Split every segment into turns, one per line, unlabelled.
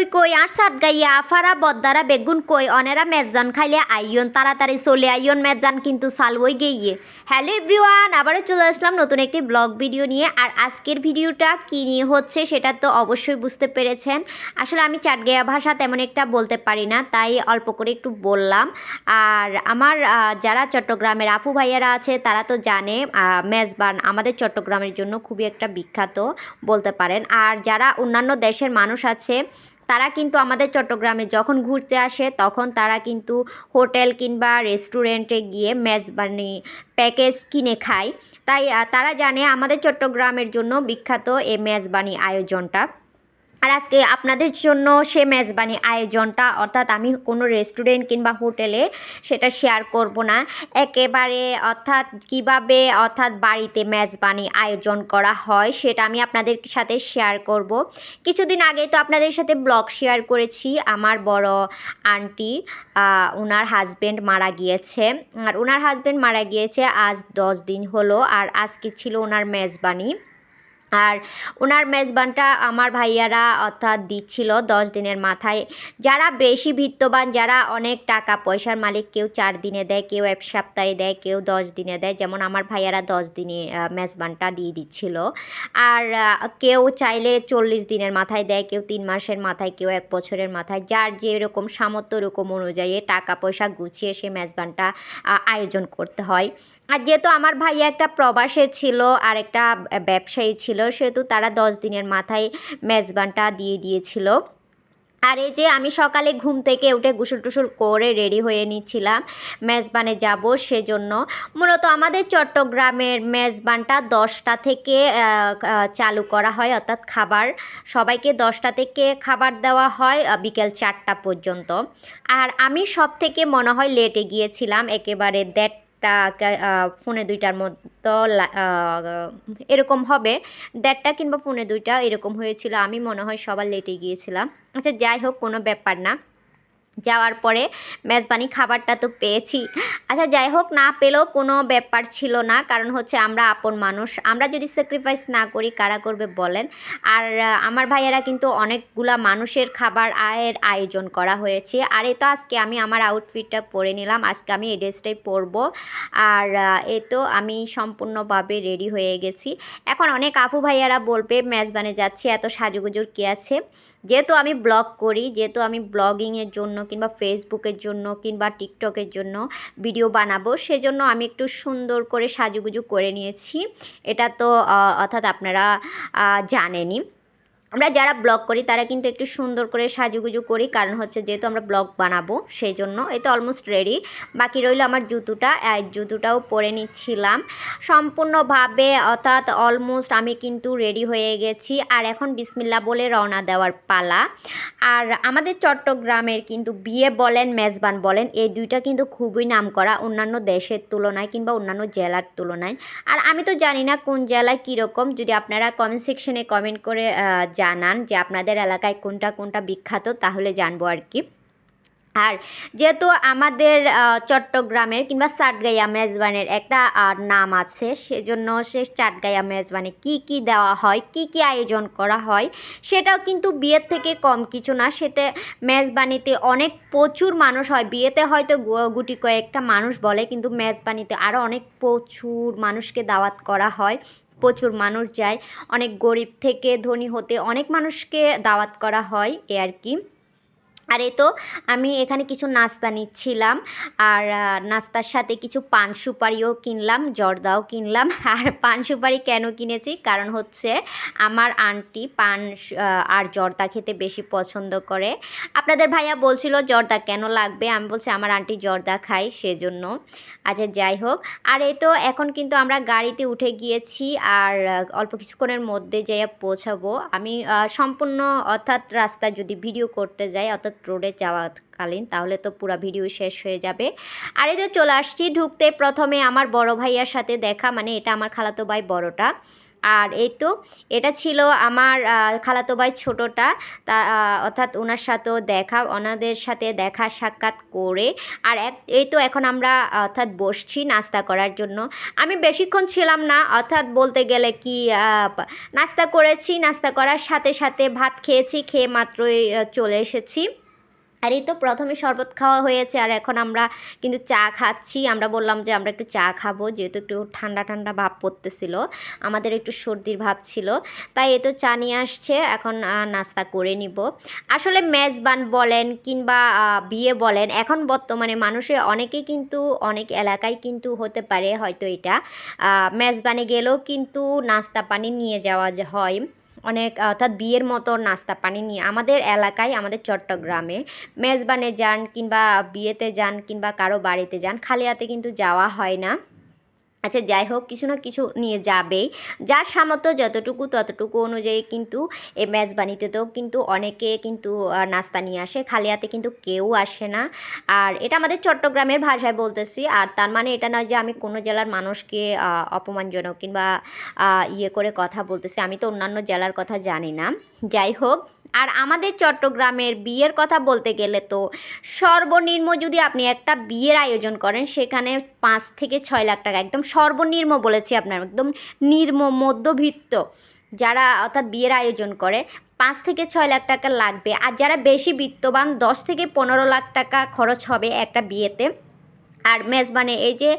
কই কই আর সাত গাইয়া আফারা, বদ্দারা, বেগুন কই, অনেরা মেজান খাইলে আইয়ন, তাড়াতাড়ি চলে আইয়ন মেজান কিন্তু সালবই গেইয়ে। হ্যালো এভরিওয়ান, আবারও চলে আসলাম নতুন একটি ব্লগ ভিডিও নিয়ে। আর আজকের ভিডিওটা কী নিয়ে হচ্ছে সেটা তো অবশ্যই বুঝতে পেরেছেন। আসলে আমি চাটগেয়া ভাষা তেমন একটা বলতে পারি না, তাই অল্প করে একটু বললাম। আর আমার যারা চট্টগ্রামের আপু ভাইয়ারা আছে, তারা তো জানে মেজবান আমাদের চট্টগ্রামের জন্য খুবই একটা বিখ্যাত বলতে পারেন। আর যারা অন্যান্য দেশের মানুষ আছে তারা কিন্তু আমাদের চট্টগ্রামে যখন ঘুরতে আসে, তখন তারা কিন্তু হোটেল কিংবা রেস্টুরেন্টে গিয়ে মেজবানি প্যাকেজ কিনে খায়। তাই তারা জানে আমাদের চট্টগ্রামের জন্য বিখ্যাত এই মেজবানি আয়োজনটা। আর আজকে আপনাদের জন্য সে মেজবানি আয়োজনটা, অর্থাৎ আমি কোনো রেস্টুরেন্ট কিংবা হোটেলে সেটা শেয়ার করব না। একেবারে, অর্থাৎ কীভাবে, অর্থাৎ বাড়িতে মেজবানি আয়োজন করা হয় সেটা আমি আপনাদের সাথে শেয়ার করব। কিছুদিন আগে তো আপনাদের সাথে ব্লগ শেয়ার করেছি। আমার বড় আন্টি ওনার হাজবেন্ড মারা গিয়েছে। আর ওনার হাজবেন্ড মারা গিয়েছে আজ দশ দিন হলো। আর আজকে ছিল ওনার মেজবানি। আর ওনার মেজবানটা আমার ভাইয়ারা অর্থাৎ দিচ্ছিল দশ দিনের মাথায়। যারা বেশি ভিত্তবান যারা অনেক টাকা পয়সার মালিক, কেউ চার দিনে দেয়, কেউ এক সপ্তাহে দেয়, কেউ দশ দিনে দেয়, যেমন আমার ভাইয়ারা দশ দিনে মেজবানটা দিয়ে দিচ্ছিল। আর কেউ চাইলে চল্লিশ দিনের মাথায় দেয়, কেউ তিন মাসের মাথায়, কেউ এক বছরের মাথায়। যার যেরকম সামর্থ্য, ওরকম অনুযায়ী টাকা পয়সা গুছিয়ে সে মেজবানটা আয়োজন করতে হয়। আর যেহেতু আমার ভাইয়া একটা প্রবাসে ছিল, আর একটা ব্যবসায়ী ছিল, সেহেতু তারা দশ দিনের মাথায় মেজবানটা দিয়ে দিয়েছিল। আর এই যে আমি সকালে ঘুম থেকে উঠে গোসল টুসল করে রেডি হয়ে নিচ্ছিলাম, মেজবানে যাব সেজন্য। মূলত আমাদের চট্টগ্রামের মেজবানটা দশটা থেকে চালু করা হয়, অর্থাৎ খাবার, সবাইকে দশটা থেকে খাবার দেওয়া হয় বিকেল চারটা পর্যন্ত। আর আমি সব থেকে মনে হয় লেটে গিয়েছিলাম, একেবারে দেড়টা ফোনে দুইটার মতো এরকম হবে। দেড়টা কিংবা ফোনে দুইটা এরকম হয়েছিল, আমি মনে হয় সবার লেটে গিয়েছিলাম। আচ্ছা যাই হোক, কোনো ব্যাপার না। যাওয়ার পরে মেজবানি খাবারটা তো পেয়েছি। আচ্ছা যাই হোক, না পেলেও কোনো ব্যাপার ছিল না, কারণ হচ্ছে আমরা আপন মানুষ। আমরা যদি স্যাক্রিফাইস না করি, কারা করবে বলেন? আর আমার ভাইয়েরা কিন্তু অনেকগুলা মানুষের খাবার আয়ের আয়োজন করা হয়েছে। আর এ তো আজকে আমি আমার আউটফিটটা পরে নিলাম। আজকে আমি এই ড্রেসটাই পরবো। আর এ তো আমি সম্পূর্ণভাবে রেডি হয়ে গেছি। এখন অনেক আপু ভাইয়ারা বলবে, মেজবানে যাচ্ছি, এত সাজুগুজুর কী আছে? যেহেতু আমি ব্লগ করি, যেহেতু আমি ব্লগিংয়ের জন্য কিংবা ফেসবুকের জন্য কিংবা টিকটকের জন্য ভিডিও বানাবো, সেজন্য আমি একটু সুন্দর করে সাজুগুজু করে নিয়েছি। এটা তো অর্থাৎ আপনারা জানেনি জানেনই। আমরা যারা ব্লগ করি, তারা কিন্তু একটু সুন্দর করে সাজুগুজু করি। কারণ হচ্ছে যেহেতু আমরা ব্লগ বানাবো সেই জন্য এই তো অলমোস্ট রেডি বাকি রইল আমার জুতোটা। জুতোটাও পরে নিচ্ছিলাম। সম্পূর্ণভাবে অর্থাৎ অলমোস্ট আমি কিন্তু রেডি হয়ে গেছি। আর এখন বিসমিল্লা বলে রওনা দেওয়ার পালা। আর আমাদের চট্টগ্রামের কিন্তু বিয়ে বলেন, মেজবান বলেন, এই দুইটা কিন্তু খুবই নামকরা। অন্যান্য দেশের তুলনায় কিংবা অন্যান্য জেলার তুলনায়। আর আমি তো জানি না কোন জেলায় কীরকম। যদি আপনারা কমেন্ট সেকশনে কমেন্ট করে জানান যে আপনাদের এলাকায় কোনটা কোনটা বিখ্যাত, তাহলে জানব আর কি। আর যেহেতু আমাদের চট্টগ্রামের কিংবা চাটগাইয়া মেজবানের একটা নাম আছে, সেজন্য সে চাটগাইয়া মেজবানে কি কি দেওয়া হয়, কি কি আয়োজন করা হয়, সেটাও কিন্তু বিয়ের থেকে কম কিছু না। সেটা মেজবানিতে অনেক প্রচুর মানুষ হয়। বিয়েতে হয়তো গুটি কয়েকটা মানুষ বলে, কিন্তু মেজবানিতে আরও অনেক প্রচুর মানুষকে দাওয়াত করা হয়। প্রচুর মানুষ যায়। অনেক গরিব থেকে ধনী হতে অনেক মানুষকে দাওয়াত করা হয়, এ আর কি। আর এই তো, আমি এখানে কিছু নাস্তা নিচ্ছিলাম। আর নাস্তার সাথে কিছু পান সুপারিও কিনলাম, জর্দাও কিনলাম। আর পান সুপারি কেন কিনেছি? কারণ হচ্ছে আমার আন্টি পান আর জর্দা খেতে বেশি পছন্দ করে। আপনাদের ভাইয়া বলছিল, জর্দা কেন লাগবে? আমি বলছি, আমার আন্টি জর্দা খায় সেজন্য। আচ্ছা যাই হোক। আর এই তো, এখন কিন্তু আমরা গাড়িতে উঠে গিয়েছি। আর অল্প কিছুক্ষণের মধ্যে যাইয়া পৌঁছাবো। আমি সম্পূর্ণ অর্থাৎ রাস্তা যদি ভিডিও করতে যাই, অর্থাৎ রোডে যাওয়াকালীন, তাহলে তো পুরো ভিডিও শেষ হয়ে যাবে। আর এই তো চলে আসছি ঢুকতে, প্রথমে আমার বড় ভাইয়ার সাথে দেখা মানে এটা আমার খালাতো ভাই বড়টা। আর এই তো, এটা ছিল আমার খালাতো ভাই ছোটোটা, তা অর্থাৎ ওনার সাথেও দেখা, ওনাদের সাথে দেখা সাক্ষাৎ করে। আর এক, এই তো এখন আমরা, অর্থাৎ বসছি নাস্তা করার জন্য। আমি বেশিক্ষণ ছিলাম না, অর্থাৎ বলতে গেলে কি নাস্তা করেছি, নাস্তা করার সাথে সাথে ভাত খেয়েছি, খেয়ে মাত্রই চলে এসেছি। আর এই তো প্রথমে শরবত খাওয়া হয়েছে আর এখন আমরা কিন্তু চা খাচ্ছি। আমরা বললাম যে আমরা একটু চা খাব, যেহেতু একটু ঠান্ডা ঠান্ডা ভাব পড়তেছিল, আমাদের একটু সর্দির ভাব ছিল। তাই এই তো চা নিয়ে আসছে, এখন নাস্তা করে নিব। আসলে মেজবান বলেন কিংবা বিয়ে বলেন, এখন বর্তমানে মানুষে অনেকেই কিন্তু, অনেক এলাকায় কিন্তু হতে পারে হয়তো এটা। মেজবানে গেলেও কিন্তু নাস্তা পানি নিয়ে যাওয়া হয়। অনেক অর্থাৎ বিয়ের মতো নাস্তা পানি নিয়ে আমাদের এলাকায়, আমাদের চট্টগ্রামে মেজবানে যান কিংবা বিয়েতে যান কিংবা কারও বাড়িতে যান, খালি হাতে কিন্তু যাওয়া হয় না। আচ্ছা যাই হোক, কিছু না কিছু নিয়ে যাবেই। যার সামর্থ্য যতটুকু ততটুকু অনুযায়ী কিন্তু এই মেজবানিতেও কিন্তু অনেকে কিন্তু নাস্তা নিয়ে আসে। খালি হাতে কিন্তু কেউ আসে না। আর এটা আমাদের চট্টগ্রামের ভাষায় বলতেছি। আর তার মানে এটা নয় যে আমি কোনো জেলার মানুষকে অপমানজনক কিংবা ইয়ে করে কথা বলতেছি। আমি তো অন্যান্য জেলার কথা জানি না। যাই হোক, আর আমাদের চট্টগ্রামের বিয়ের কথা বলতে গেলে তো সর্বনিম্ন যদি আপনি একটা বিয়ের আয়োজন করেন, সেখানে পাঁচ থেকে ছয় লাখ টাকা, একদম সর্বনিম্ন বলেছি আপনার, একদম নির্ম মধ্যবিত্ত, যারা অর্থাৎ বিয়ের আয়োজন করে, পাঁচ থেকে ছয় লাখ টাকা লাগবে। আর যারা বেশি বিত্তবান, দশ থেকে পনেরো লাখ টাকা খরচ হবে একটা বিয়েতে। আর মেজবানে এই যে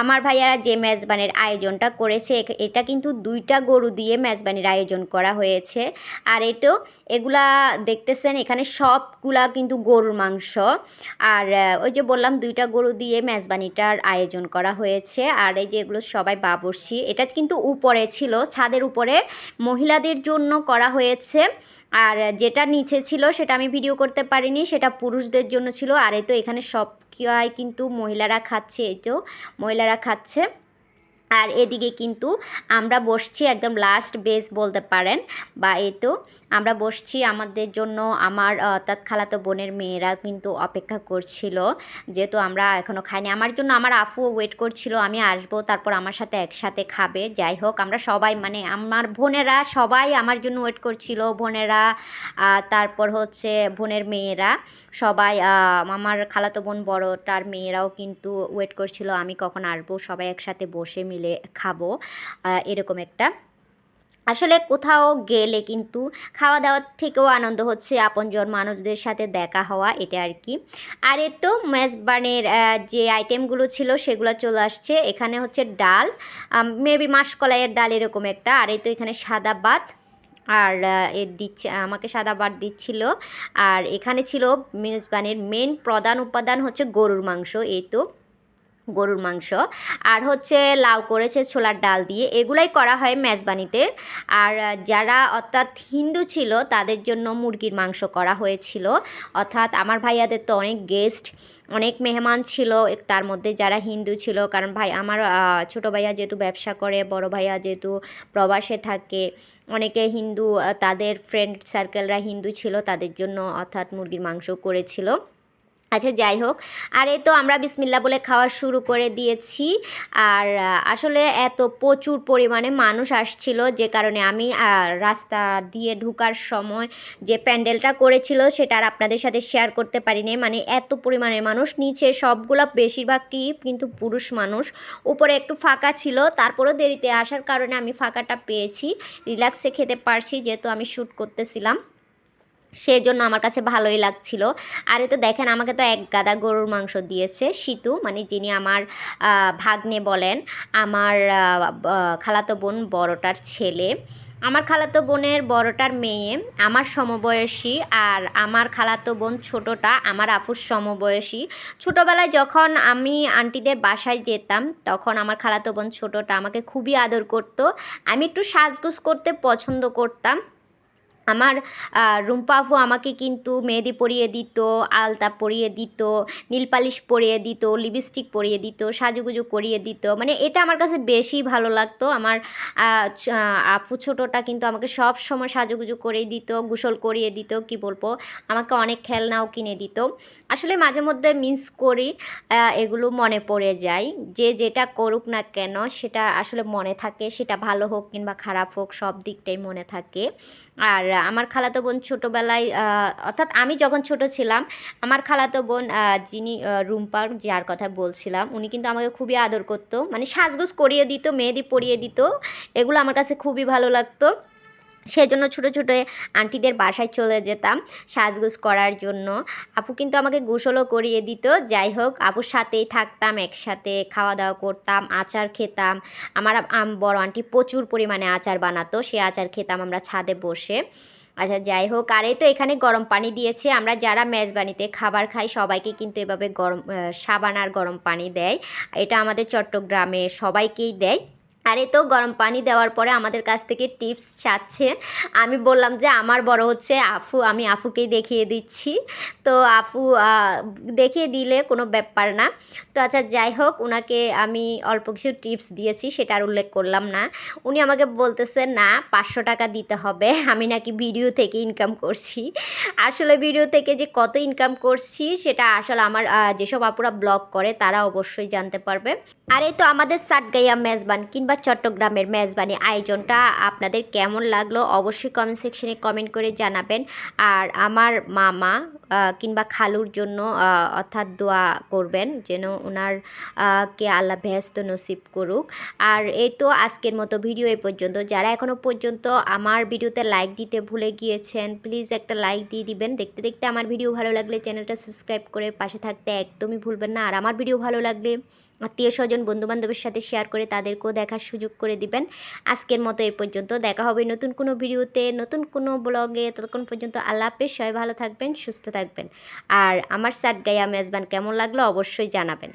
আমার ভাইয়ারা যে মেজবানের আয়োজনটা করেছে এটা কিন্তু দুইটা গরু দিয়ে মেজবানির আয়োজন করা হয়েছে। আর এটো এগুলা দেখতেছেন, এখানে সবগুলা কিন্তু গরুর মাংস। আর ওই যে বললাম দুইটা গরু দিয়ে মেজবানিটার আয়োজন করা হয়েছে। আর এই যে এগুলো সবাই বাবরসি এটা কিন্তু উপরে ছিল, ছাদের উপরে মহিলাদের জন্য করা হয়েছে। আর যেটা নিচে ছিল সেটা আমি ভিডিও করতে পারিনি, সেটা পুরুষদের জন্য ছিল। আর এই তো এখানে সব কিন্তু মহিলারা খাচ্ছে, এই তো মহিলারা খাচ্ছে। আর এদিকে কিন্তু আমরা বসছি একদম লাস্ট বেস বলতে পারেন, বা এই তো আমরা বসছি আমাদের জন্য আমার অর্থাৎ খালাতো বোনের মেয়েরা কিন্তু অপেক্ষা করছিল, যেহেতু আমরা এখনও খাইনি। আমার জন্য আমার আফু ওয়েট করছিল, আমি আসব, তারপর আমার সাথে একসাথে খাবে, যাই হোক, আমরা সবাই মানে আমার বোনেরা সবাই আমার জন্য ওয়েট করছিল, বোনেরা তারপর হচ্ছে বোনের মেয়েরা, সবাই আমার খালাতো বোন বড়টার মেয়েরাও কিন্তু ওয়েট করছিল, আমি কখন আসব, সবাই একসাথে বসে মিলে খাব এরকম একটা আসলে কোথাও গেলে কিন্তু খাওয়া দাওয়ার থেকেও আনন্দ হচ্ছে আপনজন মানুষদের সাথে দেখা হওয়া, এটা আর কি। আর এ তো মেজবানের যে আইটেমগুলো ছিল সেগুলো চলে আসছে। এখানে হচ্ছে ডাল মেবি মাসকলাইয়ের ডাল এরকম একটা। আর এই তো এখানে সাদা ভাত, আর এ দিচ্ছে, আমাকে সাদা ভাত দিচ্ছিল। আর এখানে ছিল মেজবানের মেন প্রধান উপাদান হচ্ছে গরুর মাংস, এই তো। গরুর মাংস। আর হচ্ছে লাউ করেছে ছোলার ডাল দিয়ে। এগুলাই করা হয় মেজবানিতে। আর যারা অর্থাৎ হিন্দু ছিল, তাদের জন্য মুরগির মাংস করা হয়েছিল। অর্থাৎ আমার ভাইয়াদের তো অনেক গেস্ট অনেক মেহমান ছিল তার মধ্যে যারা হিন্দু ছিল। কারণ ভাই, আমার ছোটো ভাইয়া যেহেতু ব্যবসা করে, বড় ভাইয়া যেহেতু প্রবাসে থাকে, অনেকে হিন্দু, তাদের ফ্রেন্ড সার্কেলরা হিন্দু ছিল, তাদের জন্য অর্থাৎ মুরগির মাংস করেছিল। আচ্ছা যাই হোক। আর এই তো আমরা বিসমিল্লা বলে খাওয়া শুরু করে দিয়েছি। আর আসলে এত প্রচুর পরিমাণে মানুষ আসছিল যে কারণে আমি রাস্তা দিয়ে ঢুকার সময় যে প্যান্ডেলটা করেছিল সেটা আর আপনাদের সাথে শেয়ার করতে পারিনি। মানে এত পরিমাণে মানুষ, নিচে সবগুলো বেশিরভাগই কিন্তু পুরুষ মানুষ। উপরে একটু ফাঁকা ছিল, তারপরেও দেরিতে আসার কারণে আমি ফাঁকাটা পেয়েছি। রিল্যাক্সে খেতে পারছি, যেহেতু আমি শ্যুট করতেছিলাম। সেই জন্য আমার কাছে ভালোই লাগছিল। আর তো দেখেন, আমাকে তো এক গাদা গরুর মাংস দিয়েছে সিতু মানে যিনি আমার ভাগ্নে বলেন, আমার খালাতো বোন বড়টার ছেলে। আমার খালাতো বোনের বড়টার মেয়ে, আমার সমবয়সী, আর আমার খালাতো বোন ছোটোটা আমার আপুর সমবয়সী। ছোটোবেলায় যখন আমি আন্টিদের বাসায় যেতাম, তখন আমার খালাতো বোন ছোটোটা আমাকে খুবই আদর করতো। আমি একটু সাজগোজ করতে পছন্দ করতাম। আমার আহ, রুম্পা আপু আমাকে কিন্তু মেহেদি পরিয়ে দিত আলতা পরিয়ে দিত নীলপালিশ পরিয়ে দিত লিপস্টিক পরিয়ে দিত সাজুগুজু করিয়ে দিত। মানে এটা আমার কাছে বেশি ভালো লাগতো। আমার আপু ছোটোটা কিন্তু আমাকে সব সময় সাজুগুজু করিয়ে দিত গোসল করিয়ে দিত কি বলব? আমাকে অনেক খেলনাও কিনে দিত। আসলে মাঝে মধ্যে মিস করি এগুলো মনে পড়ে যায়। যে যেটা করুক না কেন সেটা আসলে মনে থাকে সেটা ভালো হোক কিংবা খারাপ হোক সব দিকটাই মনে থাকে। আর আমার খালাতো বোন ছোটোবেলায় অর্থাৎ আমি যখন ছোট ছিলাম, আমার খালাতো বোন যিনি রুম্পার যার কথা বলছিলাম, উনি কিন্তু আমাকে খুবই আদর করতো। মানে সাজগোজ করিয়ে দিত, মেহেদি পরিয়ে দিত, এগুলো আমার কাছে খুবই ভালো লাগতো। সেজন্য ছোটো ছোটো আন্টিদের বাসায় চলে যেতাম সাজগোজ করার জন্য। আপু কিন্তু আমাকে গোসলও করিয়ে দিত। যাই হোক, আপুর সাথেই থাকতাম, একসাথে খাওয়া দাওয়া করতাম, আচার খেতাম। আমার আম, বড় আন্টি প্রচুর পরিমাণে আচার বানাতো। সে আচার খেতাম আমরা ছাদে বসে। আচ্ছা যাই হোক, আর এই তো এখানে গরম পানি দিয়েছে। আমরা যারা মেজবানিতে খাবার খাই, সবাইকে কিন্তু এভাবে গরম সাবান আর গরম পানি দেয়। এটা আমাদের চট্টগ্রামে সবাইকেই দেয়। আর তো গরম পানি দেওয়ার পরে আমাদের কাছ থেকে টিপস চাচ্ছে। আমি বললাম যে আমার বড় হচ্ছে আফু, আমি আফুকেই দেখিয়ে দিচ্ছি। তো আফু দেখিয়ে দিলে কোনো ব্যাপার না। তো আচ্ছা যাই হোক ওনাকে আমি অল্প কিছু টিপস দিয়েছি, সেটা আর উল্লেখ করলাম না। উনি আমাকে বলতেছে, না, পাঁচশো টাকা দিতে হবে। আমি নাকি ভিডিও থেকে ইনকাম করছি। আসলে ভিডিও থেকে যে কত ইনকাম করছি, সেটা আসলে আমার যেসব আপুরা ব্লগ করে, তারা অবশ্যই জানতে পারবে। আর এই তো আমাদের সাটগাইয়া মেজবান, কিংবা চট্টগ্রামের মেজবানি আয়োজনটা আপনাদের কেমন লাগল অবশ্যই কমেন্ট সেকশনে কমেন্ট করে জানাবেন। আর আমার মামা কিংবা খালুর জন্য অর্থাৎ দোয়া করবেন যেন ওনার কে আল্লাহ ব্যস্ত নসিব করুক। আর এই তো আজকের মতো ভিডিও এই পর্যন্ত। যারা এখনও পর্যন্ত আমার ভিডিওতে লাইক দিতে ভুলে গিয়েছেন প্লিজ একটা লাইক দিয়ে দিবেন। দেখতে দেখতে আমার ভিডিও ভালো লাগলে চ্যানেলটা সাবস্ক্রাইব করে পাশে থাকতে একদমই ভুলবেন না। আর আমার ভিডিও ভালো লাগলে আত্মীয় স্বজন বন্ধুবান্ধবের সাথে শেয়ার করে তাদেরকেও দেখার সুযোগ করে দিবেন। আজকের মতো এ পর্যন্ত। দেখা হবে নতুন কোনো ভিডিওতে, নতুন কোনো ব্লগে। ততক্ষণ পর্যন্ত আল্লাহ হাফেজ। সবাই ভালো থাকবেন, সুস্থ থাকবেন। আর আমার সাট গাইয়া মেজবান কেমন লাগল অবশ্যই জানাবেন।